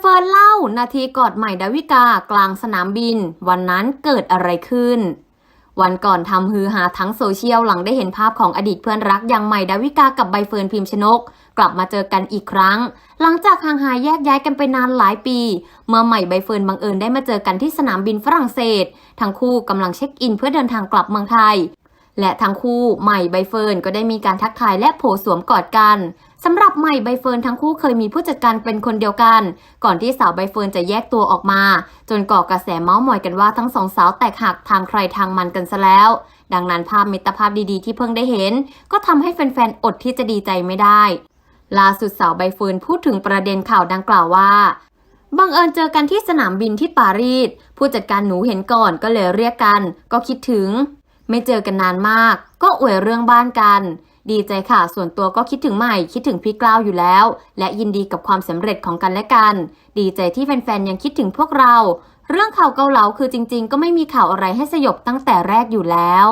เฟิร์นเล่า นาทีกอดใหม่ดาวิกากลางสนามบิน วันนั้นเกิดอะไรขึ้น วันก่อนทำฮือหาทั้งโซเชียลหลังได้เห็นภาพของอดีตเพื่อนรักอย่างใหม่ดาวิกากับใบเฟิร์นพิมชนก กลับมาเจอกันอีกครั้ง หลังจากห่างหายแยกย้ายกันไปนานหลายปี เมื่อใหม่ใบเฟิร์นบังเอิญได้มาเจอกันที่สนามบินฝรั่งเศส ทั้งคู่กำลังเช็คอินเพื่อเดินทางกลับเมืองไทย และทั้งคู่ใหม่ใบเฟิร์นก็ได้มีการทักทายและโผสวมกอดกันสำหรับใหม่ใบเฟิร์นทั้งคู่เคยมีผู้จัดการเป็นคนเดียวกัน ก่อนที่สาวใบเฟิร์นจะแยกตัวออกมา จนก่อกระแสเมาส์มอยกันว่าทั้งสองสาวแตกหักทางใครทางมันกันซะแล้ว ดังนั้นภาพมิตรภาพดีๆที่เพิ่งได้เห็น ก็ทำให้แฟนๆอดที่จะดีใจไม่ได้ล่าสุดสาวใบเฟิร์นพูดถึงประเด็นข่าวดังกล่าวว่าบังเอิญเจอกันที่สนามบินที่ปารีสผู้จัดการหนูเห็นก่อนก็เลยเรียกกัน ก็คิดถึง ไม่เจอกันนานมาก ก็อวยเรื่องบ้านกัน ดีใจค่ะ ส่วนตัวก็คิดถึงใหม่ คิดถึงพี่กล้าวอยู่แล้ว และยินดีกับความสำเร็จของกันและกัน ดีใจที่แฟนๆยังคิดถึงพวกเรา เรื่องข่าวเกาเหลาคือจริง ๆ ก็ไม่มีข่าวอะไรให้สยบตั้งแต่แรกอยู่แล้ว